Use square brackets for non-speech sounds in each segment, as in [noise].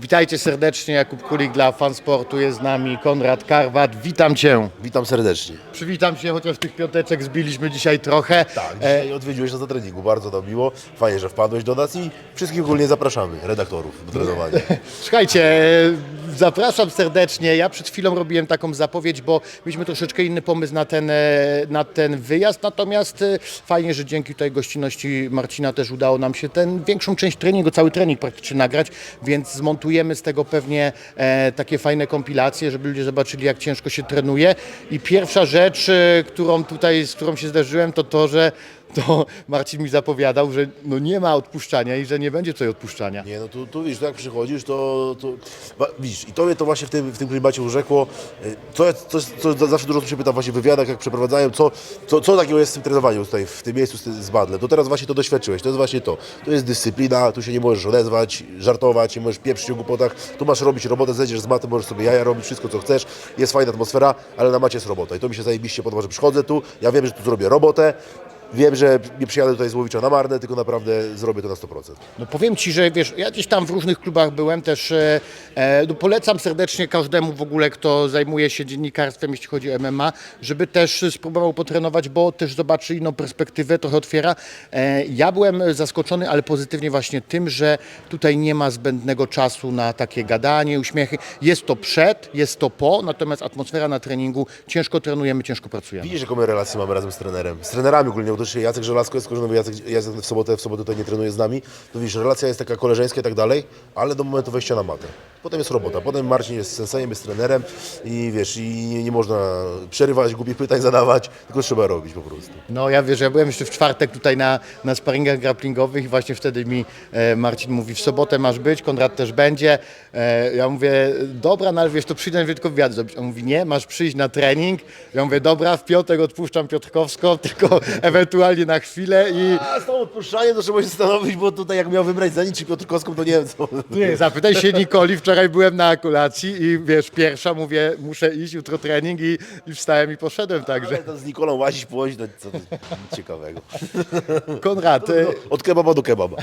Witajcie serdecznie, Jakub Kulik dla Fansportu, jest z nami Konrad Karwat, witam Cię. Witam serdecznie. Przywitam się, chociaż tych piąteczek zbiliśmy dzisiaj trochę. Tak, E, dzisiaj odwiedziłeś nas na treningu, bardzo nam miło. Fajnie, że wpadłeś do nas i wszystkich ogólnie zapraszamy, redaktorów, do trenowania. [laughs] Słuchajcie, zapraszam serdecznie. Ja przed chwilą robiłem taką zapowiedź, bo mieliśmy troszeczkę inny pomysł na ten, e, na ten wyjazd. Natomiast e, fajnie, że dzięki tej gościnności Marcina też udało nam się ten większą część treningu, cały trening praktycznie nagrać, więc zmontujemy z tego pewnie e, takie fajne kompilacje, żeby ludzie zobaczyli, jak ciężko się trenuje. I pierwsza rzecz, e, którą tutaj, z którą się zderzyłem, to to, że to Marcin mi zapowiadał, że no nie ma odpuszczania i że nie będzie tutaj odpuszczania. Nie, no tu, tu widzisz, jak przychodzisz, to, to widzisz, i to mnie to właśnie w tym, w tym klimacie urzekło, y, co, co, co za- zawsze dużo osób się pyta właśnie w wywiadach, jak przeprowadzają, co, co, co takiego jest z tym trenowaniem tutaj, w tym miejscu z, z Badle, to teraz właśnie to doświadczyłeś, to jest właśnie to, to jest dyscyplina, tu się nie możesz odezwać, żartować, nie możesz pieprzyć o głupotach, tu masz robić robotę, zejdziesz z maty, możesz sobie jaja robić, wszystko co chcesz, jest fajna atmosfera, ale na macie jest robota i to mi się zajebiście podoba, że przychodzę tu, ja wiem, że tu zrobię robotę, Wiem, że nie przyjadę tutaj z Łowicza na marne, tylko naprawdę zrobię to na 100%. No powiem Ci, że wiesz, ja gdzieś tam w różnych klubach byłem też, e, e, no polecam serdecznie każdemu w ogóle, kto zajmuje się dziennikarstwem, jeśli chodzi o MMA, żeby też spróbował potrenować, bo też zobaczy inną perspektywę, trochę otwiera. E, ja byłem zaskoczony, ale pozytywnie właśnie tym, że tutaj nie ma zbędnego czasu na takie gadanie, uśmiechy. Jest to przed, jest to po, natomiast atmosfera na treningu, ciężko trenujemy, ciężko pracujemy. Widzisz, jaką my relację mamy razem z trenerem. Z trenerami ogólnie, też Jacek Żelazko jest korzenowy, Jacek, Jacek w sobotę, w sobotę tutaj nie trenuje z nami. To widzisz, relacja jest taka koleżeńska i tak dalej, ale do momentu wejścia na matę. Potem jest robota, potem Marcin jest sensejem, jest trenerem i wiesz, i nie, nie można przerywać, głupich pytań zadawać, tylko trzeba robić po prostu. No ja wiesz, ja byłem jeszcze w czwartek tutaj na, na sparingach grapplingowych i właśnie wtedy mi e, Marcin mówi, w sobotę masz być, Konrad też będzie. E, ja mówię, dobra, no ale wiesz, to przyjdę tylko wywiad zrobić. On mówi, nie, masz przyjść na trening. Ja mówię, dobra, w piątek odpuszczam Piotrkowską, [laughs] tylko ewentualnie na chwilę i A z tą odpuszczaniem to trzeba się zastanowić, bo tutaj jak miał wybrać za nic czy Piotrkowską, to nie wiem co. nie, zapytaj się Nikoli, wczoraj byłem na akulacji i wiesz, pierwsza mówię, muszę iść, jutro trening i, i wstałem i poszedłem, także Ale to z Nikolą łazić, to co to nic ciekawego. Konrad, e, Od kebaba do kebaba.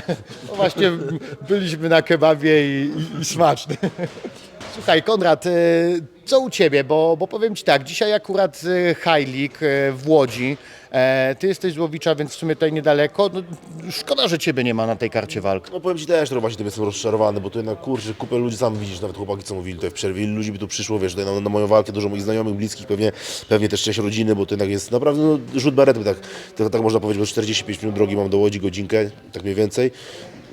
No właśnie byliśmy na kebabie i, i, i smaczny. Słuchaj, Konrad, e, co u Ciebie? Bo, bo powiem Ci tak, dzisiaj akurat e, High e, w Łodzi. E, Ty jesteś z Łowicza, więc w sumie tutaj niedaleko. No, szkoda, że Ciebie nie ma na tej karcie walk. No powiem Ci też, że właśnie jestem rozczarowany, bo tu jednak kurczę, kupę ludzi sam widzisz, nawet chłopaki co mówili tutaj w przerwie, ilu ludzi by tu przyszło, wiesz, tutaj na, na moją walkę, dużo moich znajomych, bliskich, pewnie, pewnie też część rodziny, bo to jednak jest naprawdę no, rzut berety, tak, tak, tak można powiedzieć, bo 45 minut drogi mam do Łodzi, godzinkę, tak mniej więcej.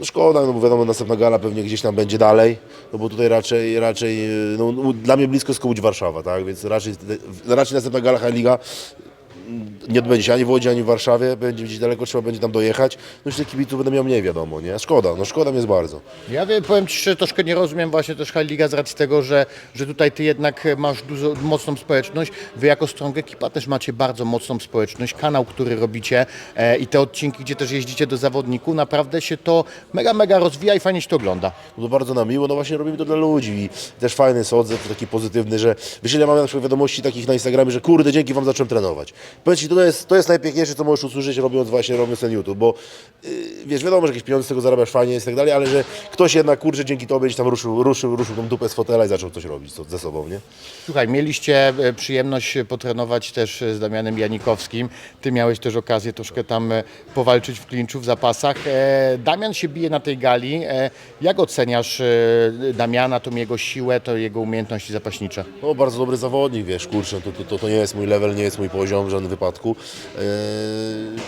No szkoda, no bo wiadomo, następna gala pewnie gdzieś tam będzie dalej, no bo tutaj raczej, raczej, no, dla mnie blisko jest Warszawa, tak, więc raczej, raczej następna gala High Liga nie odbędzie się ani w Łodzi, ani w Warszawie, będzie gdzieś daleko, trzeba będzie tam dojechać. No już tych kibiców będę miał mniej, wiadomo, nie? Szkoda, no szkoda mi jest bardzo. Ja wiem, powiem Ci, że troszkę nie rozumiem właśnie też Liga z racji tego, że, że tutaj Ty jednak masz dużo, mocną społeczność. Wy jako Strong Ekipa też macie bardzo mocną społeczność. Kanał, który robicie e, i te odcinki, gdzie też jeździcie do zawodników, naprawdę się to mega, mega rozwija i fajnie się to ogląda. No to bardzo nam miło, no właśnie robimy to dla ludzi i też fajny jest odzew, taki pozytywny, że wiesz ile mamy na przykład wiadomości takich na Instagramie, że kurde, dzięki Wam zacząłem trenować. Powiedz Ci, to jest, to jest najpiękniejsze, co możesz usłyszeć robiąc właśnie, robiąc ten YouTube, bo yy, wiesz, wiadomo, że jakieś pieniądze z tego zarabiasz fajnie i tak dalej, ale że ktoś jednak, kurczę, dzięki Tobie gdzieś tam ruszył, ruszył, ruszył tą dupę z fotela i zaczął coś robić co- ze sobą, nie? Słuchaj, mieliście e, przyjemność potrenować też e, z Damianem Janikowskim. Ty miałeś też okazję troszkę tam e, powalczyć w klinczu, w zapasach. E, Damian się bije na tej gali. E, Jak oceniasz e, Damiana, tą jego siłę, to jego umiejętności zapaśnicze? No, bardzo dobry zawodnik, wiesz, kurczę, to, to, to, to nie jest mój level, nie jest mój poziom w żadnym wypadku.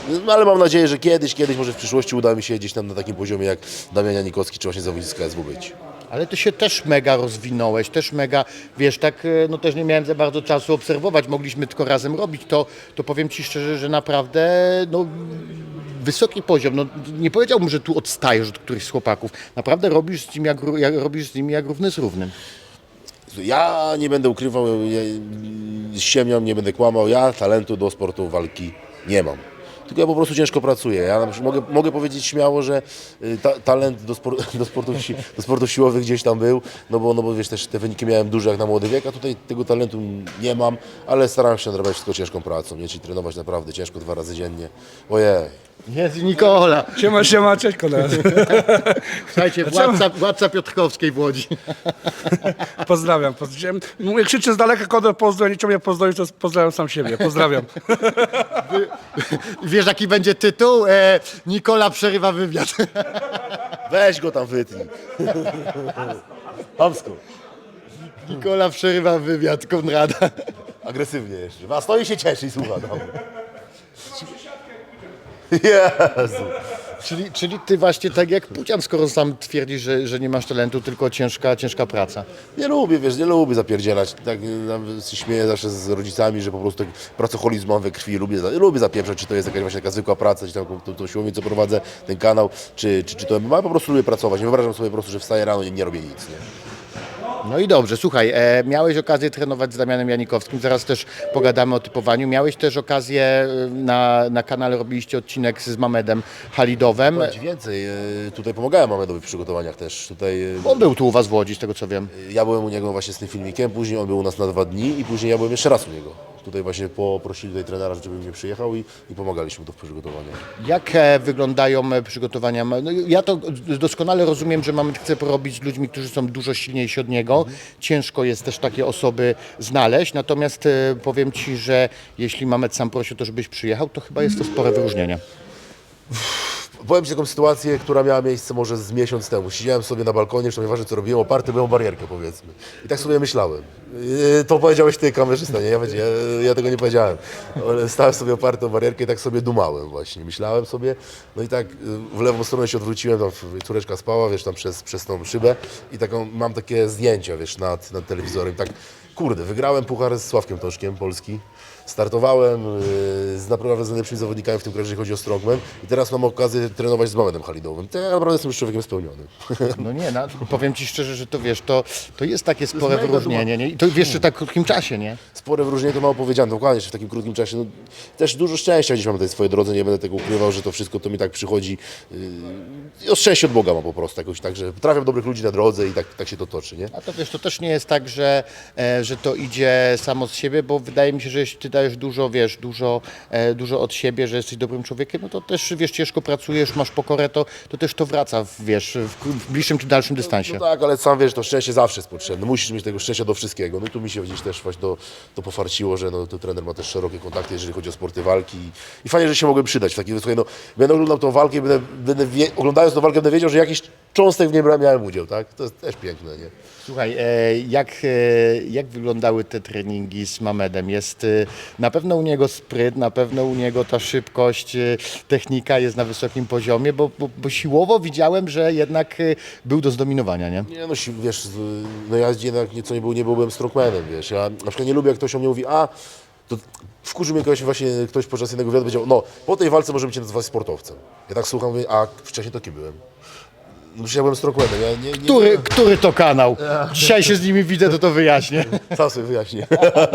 Yy, no, ale mam nadzieję, że kiedyś, kiedyś może w przyszłości uda mi się gdzieś tam na takim poziomie jak Damian Janikowski czy właśnie zawodnik z KSW być. Ale ty się też mega rozwinąłeś, też mega, wiesz, tak, e, no też nie miałem za bardzo czasu obserwować, mogliśmy tylko razem robić, to, to powiem Ci szczerze, że naprawdę, no, wysoki poziom, no nie powiedziałbym, że tu odstajesz od którychś z chłopaków, naprawdę robisz z nim jak, jak, robisz z nimi jak równy z równym. Ja nie będę ukrywał, ja, ściemniam, nie będę kłamał, ja talentu do sportu walki nie mam. Tylko ja po prostu ciężko pracuję. Ja mogę, mogę powiedzieć śmiało, że y, ta, talent do, spor, [laughs] do, sportów, do sportów siłowych gdzieś tam był, no bo, no bo wiesz, też te wyniki miałem duże jak na młody wiek, a tutaj tego talentu nie mam, ale staram się nadrabiać wszystko ciężką pracą, nie? Czyli trenować naprawdę ciężko dwa razy dziennie. Ojej. Jest Nikola. Siema, siema, cześć koledzy. [laughs] Słuchajcie, władca, władca Piotrkowskiej w Łodzi. [laughs] Pozdrawiam. pozdrawiam. Mówię, krzyczę z daleka, Kodor pozdrow, nie mnie pozdrowić, to pozdrawiam sam siebie. Pozdrawiam. Wiesz jaki będzie tytuł? E, Nikola przerywa wywiad. [laughs] Weź go tam wytnij. [laughs] Hamsko. Nikola przerywa wywiad Konrada. Agresywnie jeszcze. A stoi się cieszy i słucha. Tam. [laughs] Jezu. Czyli, czyli ty właśnie tak jak Pucian, skoro sam twierdzi, że, że nie masz talentu, tylko ciężka, ciężka praca. Nie lubię, wiesz, nie lubię zapierdzielać. Tak y, się śmieję zawsze z rodzicami, że po prostu tak pracoholizm mam we krwi. Lubię, za- lubię zapieprzać, czy to jest jakaś właśnie taka zwykła praca, czy tam tą, tą siłownię, co prowadzę, ten kanał, czy, czy, czy to MMA. Po prostu lubię pracować. Nie wyobrażam sobie po prostu, że wstaję rano i nie robię nic. Nie? No i dobrze, słuchaj, e, miałeś okazję trenować z Damianem Janikowskim, zaraz też pogadamy o typowaniu. Miałeś też okazję, e, na, na kanale robiliście odcinek z Mamedem Halidowem. Powiem ci więcej, y, tutaj pomagałem Mamedowi w przygotowaniach też. Tutaj y, On był tu u was w Łodzi, z tego co wiem. ja byłem u niego właśnie z tym filmikiem, później on był u nas na dwa dni i później ja byłem jeszcze raz u niego. Tutaj właśnie poprosili tutaj trenera, żeby mnie przyjechał i, i pomagaliśmy to w przygotowaniach. Jak e, wyglądają e, przygotowania? No, ja to doskonale rozumiem, że Mamed chce porobić z ludźmi, którzy są dużo silniejsi od niego. Ciężko jest też takie osoby znaleźć, natomiast e, powiem Ci, że jeśli Mamed sam prosi o to, żebyś przyjechał, to chyba jest to spore wyróżnienie. Powiem Ci taką sytuację, która miała miejsce może z miesiąc temu. Siedziałem sobie na balkonie, już nieważne co robiłem, oparty byłem o barierkę powiedzmy. I tak sobie myślałem. Yy, To powiedziałeś Ty, kamerzysta, nie? Ja, ja, ja tego nie powiedziałem. Stałem sobie oparty o barierkę i tak sobie dumałem właśnie. Myślałem sobie, no i tak yy, w lewą stronę się odwróciłem, tam córeczka spała, wiesz, tam przez, przez tą szybę i taką, mam takie zdjęcia, wiesz, nad, nad telewizorem. Tak, kurde, wygrałem puchar z Sławkiem Toszkiem, Polski. Startowałem yy, z naprawdę z najlepszymi zawodnikami w tym kraju, jeżeli chodzi o strongman i teraz mam okazję trenować z Mamedem Halidowym. To ja naprawdę jestem już człowiekiem spełnionym. No nie, no, powiem Ci szczerze, że to wiesz, to, to jest takie spore mega wyróżnienie. Nie? I to wiesz, w tak krótkim czasie, nie? Spore wyróżnienie to mało powiedziane, dokładnie, że w takim krótkim czasie. No, też dużo szczęścia gdzieś mam na tej swojej drodze, nie będę tego ukrywał, że to wszystko to mi tak przychodzi. Yy, o szczęście od Boga mam po prostu, jakoś tak, że trafiam dobrych ludzi na drodze i tak, tak się to toczy, nie? A to wiesz, to też nie jest tak, że, e, że to idzie samo z siebie, bo wydaje mi się, że jeśli ty dajesz dużo, wiesz, dużo, e, dużo od siebie, że jesteś dobrym człowiekiem, no to też, wiesz, ciężko pracujesz, masz pokorę, to, to też to wraca, w, wiesz, w, bliższym czy dalszym dystansie. No tak, ale sam wiesz, to szczęście zawsze jest potrzebne. Musisz mieć tego szczęścia do wszystkiego. No i tu mi się gdzieś też właśnie to, to pofarciło, że no, tu trener ma też szerokie kontakty, jeżeli chodzi o sporty walki. I, fajnie, że się mogłem przydać. w Takiej, słuchaj, no, będę oglądał tą walkę i będę, będę wie, oglądając tą walkę będę wiedział, że jakiś cząstek w niej miałem udział, tak? To jest też piękne, nie? Słuchaj, e, jak, e, jak wyglądały te treningi z Mamedem? Jest na pewno u niego spryt, na pewno u niego ta szybkość, e, technika jest na wysokim poziomie, bo, bo, bo siłowo widziałem, że jednak e, był do zdominowania, nie? Nie no, wiesz, z- no ja jednak nieco nie, był, nie byłem strongmanem, wiesz, ja na przykład nie lubię, jak ktoś o mnie mówi, a, to wkurzył mnie ktoś właśnie, ktoś podczas jednego wywiadu powiedział, no, po tej walce możemy cię nazywać sportowcem. Ja tak słucham, mówię, a wcześniej to kim byłem? No przecież ja nie, nie Który, który to kanał? Dzisiaj się z nimi widzę, to to wyjaśnię. [laughs] Sam sobie wyjaśnię.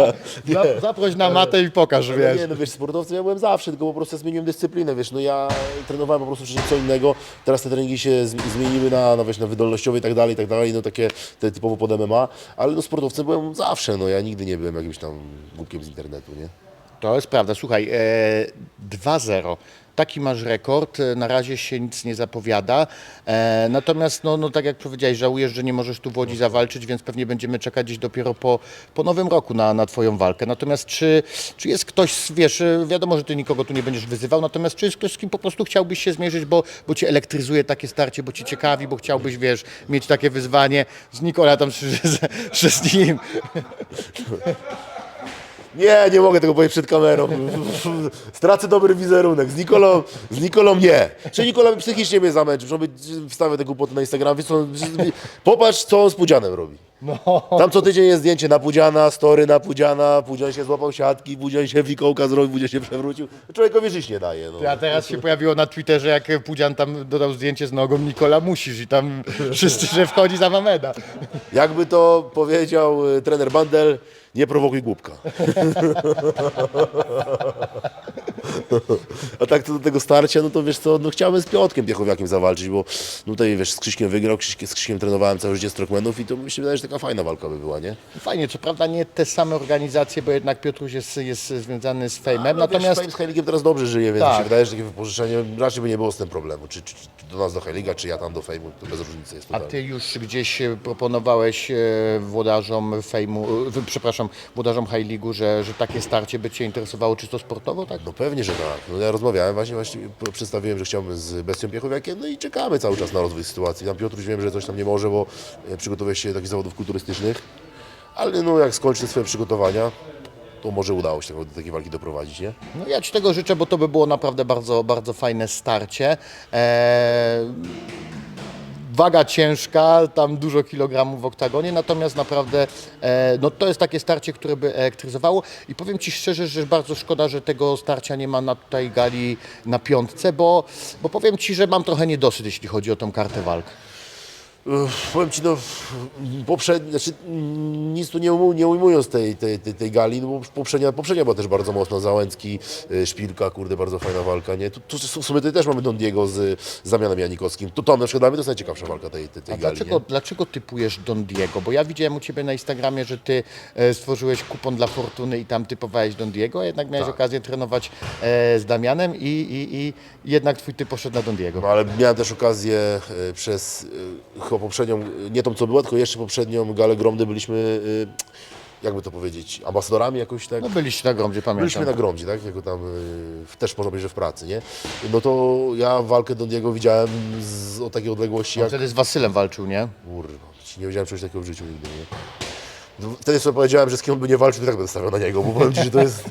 [laughs] Za- Zaproś na matę i pokaż, Ale wiesz. Nie, no wiesz, sportowcem ja byłem zawsze, tylko po prostu zmieniłem dyscyplinę, wiesz, no ja trenowałem po prostu wcześniej co innego, teraz te treningi się zmi- zmieniły na, na, wiesz, na wydolnościowe i tak dalej, i tak dalej, no takie te typowo pod MMA, ale no sportowcem byłem zawsze, no ja nigdy nie byłem jakimś tam głupkiem z internetu, nie? To jest prawda. Słuchaj, e, 2-0. Taki masz rekord, e, na razie się nic nie zapowiada. E, natomiast, no, no tak jak powiedziałeś, żałujesz, że nie możesz tu w Łodzi zawalczyć, więc pewnie będziemy czekać gdzieś dopiero po, po nowym roku na, na Twoją walkę. Natomiast czy, czy jest ktoś, wiesz, e, wiadomo, że Ty nikogo tu nie będziesz wyzywał, natomiast czy jest ktoś, z kim po prostu chciałbyś się zmierzyć, bo, bo Cię elektryzuje takie starcie, bo Cię ciekawi, bo chciałbyś, wiesz, mieć takie wyzwanie z Nikola tam, [laughs] że, że z nim. Nie, nie mogę tego powiedzieć przed kamerą. Stracę dobry wizerunek. Z Nikolą, z Nikolą nie. Czy Nikola psychicznie mnie zamęczy, wstawię te głupoty na Instagram. Popatrz, co on z Pudzianem robi. Tam co tydzień jest zdjęcie na Pudziana, story na Pudziana, Pudzian się złapał siatki, Pudzian się wikołka zrobił, Pudzian się przewrócił. Człowiekowi żyć nie daje. No. A teraz się pojawiło na Twitterze, jak Pudzian tam dodał zdjęcie z nogą Nikola musisz i tam wszyscy, że wchodzi za Mameda. Jakby to powiedział y, trener Bandel, nie prowokuj głupka. [laughs] A tak to do tego starcia, no to wiesz co, no chciałem z Piotkiem Piechowiakiem zawalczyć, bo tutaj wiesz, z Krzyśkiem wygrał, z Krzyśkiem trenowałem całe życie Strokmenów i to mi się wydaje, że taka fajna walka by była, nie? Fajnie, co prawda nie te same organizacje, bo jednak Piotruś jest, jest związany z Fejmem, No, natomiast... Wiesz, z Heiligiem teraz dobrze żyje, więc Tak. mi się wydaje, że takie wypożyczenie raczej by nie było z tym problemu. Czy, czy, czy do nas do Heiliga, czy ja tam do Fejmu, to bez różnicy jest A totalnie. ty już gdzieś e, proponowałeś e, włodarzom fejmu, e, przepraszam, włodarzom High League'u, że, że takie starcie by Cię interesowało czysto sportowo, tak? No pewnie, że tak. No ja rozmawiałem właśnie, właśnie przedstawiłem, że chciałbym z Bestią Piechowiakiem, no i czekamy cały czas na rozwój sytuacji. Tam Piotruś wiem, że coś tam nie może, bo e, przygotowuje się do takich zawodów kulturystycznych, ale no jak skończy swoje przygotowania, to może udało się do takiej walki doprowadzić, nie? No ja Ci tego życzę, bo to by było naprawdę bardzo, bardzo fajne starcie. Eee, waga ciężka, tam dużo kilogramów w oktagonie, natomiast naprawdę e, no to jest takie starcie, które by elektryzowało i powiem Ci szczerze, że bardzo szkoda, że tego starcia nie ma na tutaj gali na piątce, bo, bo powiem Ci, że mam trochę niedosyt, jeśli chodzi o tą kartę walk. Powiem Ci, no, poprzedni, znaczy, nic tu nie, nie ujmując tej, tej, tej, tej gali, no bo poprzednia, poprzednia była też bardzo mocna, Załęcki, y, Szpilka, kurde, bardzo fajna walka, nie? Tu, tu w sumie tutaj też mamy Don Diego z, z Zamianem Janikowskim. To, to na przykład dla mnie to jest najciekawsza walka tej, tej, tej A gali, dlaczego, nie? dlaczego typujesz Don Diego? Bo ja widziałem u Ciebie na Instagramie, że Ty e, stworzyłeś kupon dla Fortuny i tam typowałeś Don Diego, a jednak miałeś Tak. okazję trenować e, z Damianem i, i, i jednak Twój typ poszedł na Don Diego. No ale miałem też okazję y, przez poprzednią, nie tą co była, tylko jeszcze poprzednią galę Gromdy byliśmy, y, jakby to powiedzieć, ambasadorami jakoś tak. No byliście na gromdzie, pamiętam. Byliśmy na Gromdzie, tak? Jako tam y, też można powiedzieć, że w pracy, nie? No to ja walkę Don Diego widziałem z, o takiej odległości jak... Wtedy z Wasylem walczył, nie? Kurwa, nie widziałem czegoś takiego w życiu nigdy, nie? No, Wtedy sobie powiedziałem, że z kim on by nie walczył, to tak będę stawiał na niego, bo powiem Ci, że to jest...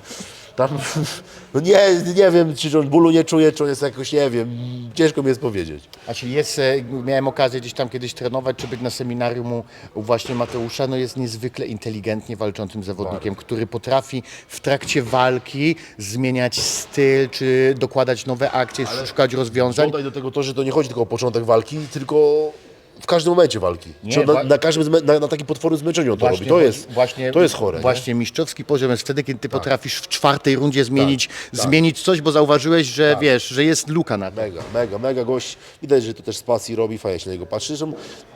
Tam, [laughs] no nie, nie wiem, czy on bólu nie czuje, czy on jest jakoś, nie wiem, ciężko mi jest powiedzieć. A czyli jest, e, miałem okazję gdzieś tam kiedyś trenować, czy być na seminarium u, u właśnie Mateusza, no jest niezwykle inteligentnie walczącym zawodnikiem, który potrafi w trakcie walki zmieniać styl, czy dokładać nowe akcje, szukać rozwiązań. Dodaj do tego to, że to nie chodzi tylko o początek walki, tylko w każdym momencie walki. Nie, Czy on na, wa- na każdym, zmę- na, na takim potwornym zmęczeniu on to robi. To jest, właśnie, to jest chore. nie? Właśnie mistrzowski poziom jest wtedy, kiedy ty potrafisz w czwartej rundzie zmienić, zmienić coś, bo zauważyłeś, że wiesz, że jest luka na to. Mega, mega, mega gość. Widać, że to też z pasji robi, fajnie się na niego patrzy. Zresztą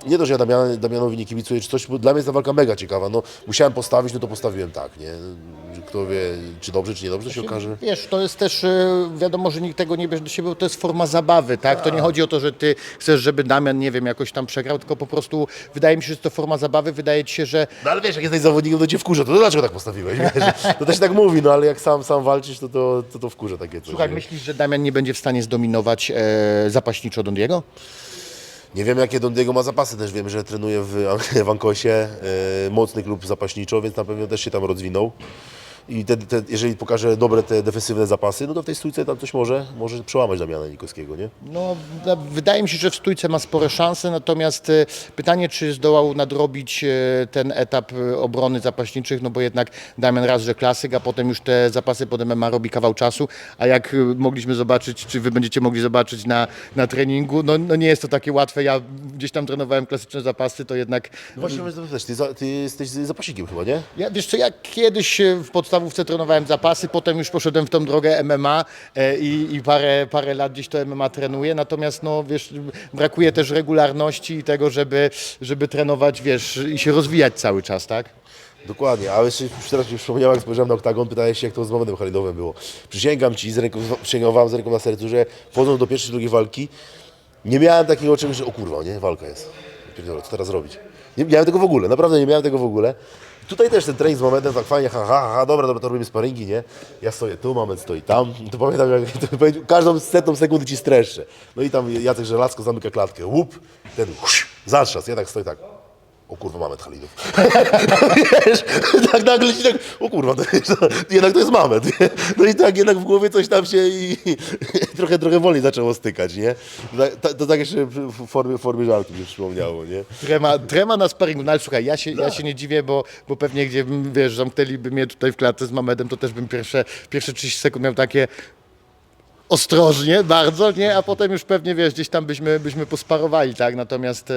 nie to, że ja Damian, Damianowi nie kibicuję czy coś, bo dla mnie jest ta walka mega ciekawa. No, musiałem postawić, no to postawiłem tak, nie? Kto wie, czy dobrze, czy niedobrze, się okaże. Wiesz, to jest też, e, wiadomo, że nikt tego nie bierze do siebie, bo to jest forma zabawy, tak? To nie chodzi o to, że ty chcesz, żeby Damian, nie wiem, jakoś tam przegrał, tylko po prostu wydaje mi się, że to forma zabawy, wydaje ci się, że No ale wiesz, jak jesteś zawodnikiem, to cię wkurza, to dlaczego tak postawiłeś? Wiesz? To też tak mówi, no ale jak sam, sam walczysz, to to, to, to wkurza takie coś. Słuchaj, nie? myślisz, że Damian nie będzie w stanie zdominować e, zapaśniczo Dondiego? Nie wiem, jakie Don Diego ma zapasy, też wiem, że trenuje w, w Ankosie, e, mocny klub zapaśniczo, więc na pewno też się tam rozwinął. I te, te, jeżeli pokaże dobre te defensywne zapasy, no to w tej stójce tam coś może, może przełamać Damiana Nikowskiego, nie? No, wydaje mi się, że w stójce ma spore szanse, natomiast e, pytanie, czy zdołał nadrobić e, ten etap e, obrony zapaśniczych, no bo jednak Damian raz, że klasyk, a potem już te zapasy pod MMA robi kawał czasu, a jak mogliśmy zobaczyć, czy wy będziecie mogli zobaczyć na, na treningu, no, no nie jest to takie łatwe, ja gdzieś tam trenowałem klasyczne zapasy, to jednak No właśnie, ty, ty jesteś zapaśnikiem chyba, nie? Ja, wiesz co, ja kiedyś w podstawówce trenowałem zapasy, potem już poszedłem w tą drogę MMA e, i, i parę, parę lat gdzieś to MMA trenuję, natomiast no wiesz, brakuje też regularności i tego, żeby, żeby trenować, wiesz, i się rozwijać cały czas, tak? Dokładnie, a jeszcze teraz mi przypomniałem, jak spojrzałem na oktagon, pytałeś się, jak to z Mamedem Halidowem było. Przysięgam Ci, z ręką, przysięgam z ręką na sercu, że wchodząc do pierwszej, drugiej walki, nie miałem takiego czegoś, że o kurwa, nie, walka jest. Pierdolę, co teraz robić? Nie miałem tego w ogóle, naprawdę nie miałem tego w ogóle. Tutaj też ten trening z Mamedem, tak fajnie, ha, ha, ha, dobra, dobra, to robimy sparingi, nie? Ja stoję tu, Mamed stoi tam, [laughs] to pamiętam, jak to, powiedział, każdą setną sekundę Ci streszczę. No i tam Jacek Żelazko zamyka klatkę, łup, ten huś, zatrzask, ja tak stoję tak. O kurwa, Mamet Halidów. [laughs] Wiesz, tak nagle się tak, o kurwa, to jest, jednak to jest Mamet. No i tak jednak w głowie coś tam się i, trochę, trochę wolniej zaczęło stykać, nie? To, to, to tak jeszcze w formie, w formie żartu mi przypomniało, nie? Trema, trema na sparingu, no ale słuchaj, ja się, ja się nie dziwię, bo, bo pewnie gdzie, wiesz, zamknęliby mnie tutaj w klatce z Mamedem, to też bym pierwsze, pierwsze 30 sekund miał takie ostrożnie bardzo, nie? A potem już pewnie, wiesz, gdzieś tam byśmy, byśmy posparowali, tak? Natomiast e,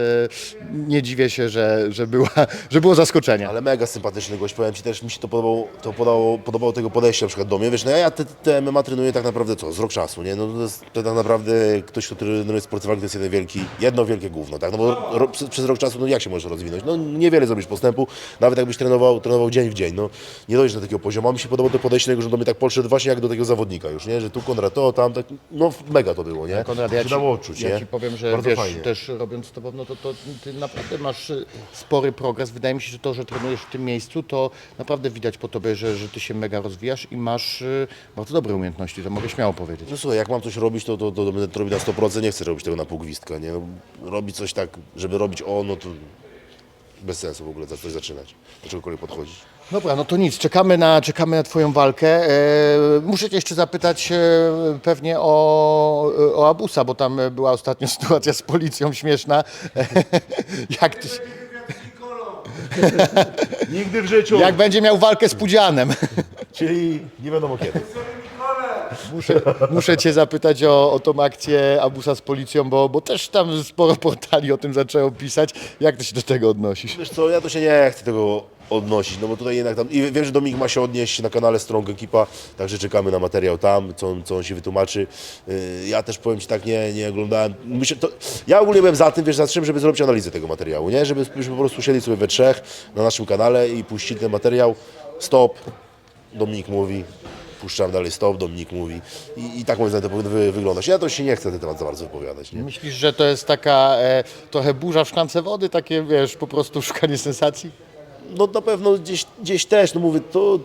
nie dziwię się, że, że, była, [laughs] że było zaskoczenie. Ale mega sympatyczny gość, powiem Ci też, mi się to podobało, to podobało, podobało tego podejścia na przykład do mnie, wiesz, no ja te, te MMA trenuję tak naprawdę co, z rok czasu, nie, no to, jest, to tak naprawdę ktoś, kto trenuje sport walki to jest jeden wielki, jedno wielkie gówno, tak, no bo ro, przez, przez rok czasu, no jak się możesz rozwinąć, no niewiele zrobisz postępu, nawet jakbyś trenował, trenował dzień w dzień, no. Nie dojdziesz do takiego poziomu, a mi się podobało to podejście że do mnie tak podszedł właśnie jak do tego zawodnika już, nie, że tu Konrad to, tam, tak, no mega to było, nie, Konrad, To ja się ci, dało odczuć, ja nie, ci powiem, że Bardzo wiesz, fajnie. też robiąc tobą, no to, to ty naprawdę masz y, spory progres. Wydaje mi się, że to, że trenujesz w tym miejscu, to naprawdę widać po tobie, że, że ty się mega rozwijasz i masz y, bardzo dobre umiejętności, to mogę śmiało powiedzieć. No słuchaj, jak mam coś robić, to, to, to będę to robić na 100%, nie chcę robić tego na pół gwizdka, nie? No, robić coś tak, żeby robić o, no to bez sensu w ogóle za coś zaczynać, do czegokolwiek podchodzić. Dobra, no to nic, czekamy na, czekamy na Twoją walkę. E, muszę Cię jeszcze zapytać e, pewnie o, o Abusa, bo tam była ostatnio [laughs] sytuacja z policją śmieszna. [laughs] jak, ty, [laughs] Nigdy w życiu! jak będzie miał walkę z Pudzianem? Czyli nie wiadomo kiedy. Muszę, muszę Cię zapytać o, o tą akcję Abusa z policją, bo, bo też tam sporo portali o tym zaczęło pisać. Jak Ty się do tego odnosisz? Wiesz co, ja to się nie chcę tego odnosić, no bo tutaj jednak tam, i wiem, że Dominik ma się odnieść na kanale Strong Ekipa, także czekamy na materiał tam, co, on- co on się wytłumaczy. Yy, Ja też powiem Ci tak, nie, nie oglądałem, Myślę, to, ja ogólnie byłem za tym, wiesz, za czym, żeby zrobić analizę tego materiału, nie, żeby, żebyśmy po prostu siedli sobie we trzech na naszym kanale i puścili ten materiał, stop, Dominik mówi, puszczam dalej stop, Dominik mówi i, i tak moim zdaniem to powinno wy, wyglądać. Ja to się nie chcę na ten temat za bardzo wypowiadać, nie. Myślisz, że to jest taka e, trochę burza w szklance wody, takie wiesz, po prostu szukanie sensacji? No na pewno gdzieś, gdzieś też, no mówię, to...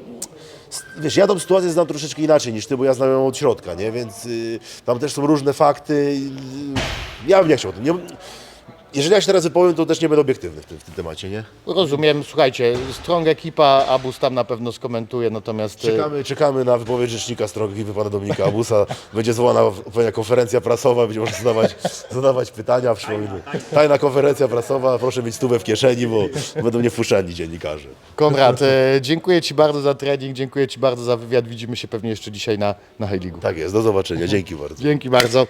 Wiesz, ja tą sytuację znam troszeczkę inaczej niż ty, bo ja znam ją od środka, nie? Więc y, tam też są różne fakty. y, ja bym nie chciał o tym. Nie, jeżeli ja się teraz wypowiem, to też nie będę obiektywny w tym, w tym temacie, nie? Rozumiem, słuchajcie, strong ekipa, Abus tam na pewno skomentuje, natomiast... e, Czekamy, czekamy na wypowiedź rzecznika Strong Ekipy, pana Dominika Abusa. [laughs] Będzie zwołana odpowiednia konferencja prasowa, będzie można zadawać, [laughs] zadawać pytania. Przypominam. Tajna konferencja prasowa, proszę mieć stówę w kieszeni, bo będą niewpuszczani dziennikarze. Konrad, e, dziękuję Ci bardzo za trening, dziękuję Ci bardzo za wywiad. Widzimy się pewnie jeszcze dzisiaj na, na High League. Tak jest, do zobaczenia. Dzięki bardzo. Dzięki bardzo.